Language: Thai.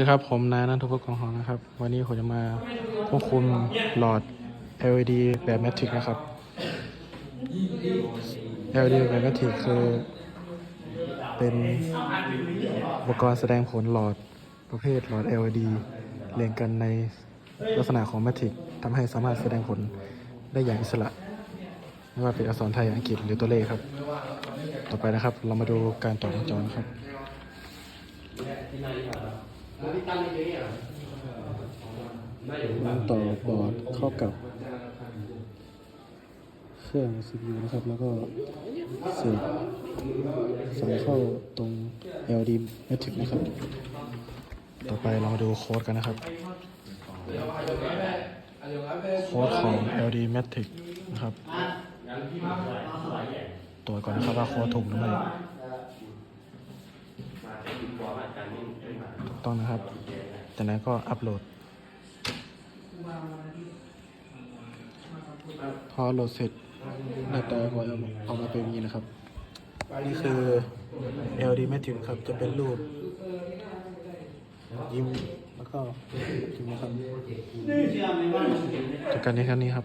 สวัสดีครับผมนายนันทพงศ์กองหองนะครับ วันนี้ผมจะมาควบคุมหลอด LED แบบแมทริกนะครับ LED แบบแมทริกคือเป็นอุปกรณ์แสดงผลหลอดประเภทหลอด LED เรียงกันในลักษณะของแมทริกทำให้สามารถแสดงผลได้อย่างอิสระ ไม่ว่าเป็นอักษรไทยอังกฤษหรือตัวเลขครับ ต่อไปนะครับเรามาดูการต่อวงจรครับ มันต่อบอร์ดเข้ากับเครื่อง CPU นะครับ แล้วก็เสียบสายเข้าตรง LD Matrix นะครับ ต่อไปเรามาดูโค้ดกันนะครับ โค้ดของ LD Matrix นะครับตรวจก่อนนะครับว่าโค้ดถูกหรือไม่ ต้องนะครับจากนั้นก็อัปโหลด พอโหลดเสร็จหน้าตาก็ออกมาเป็นอย่างนี้นะครับ นี่คือ LD Matrix ครับ จะเป็นรูป ยิ้มแล้วก็ยิ้มนะครับจากการในครั้งนี้ครับ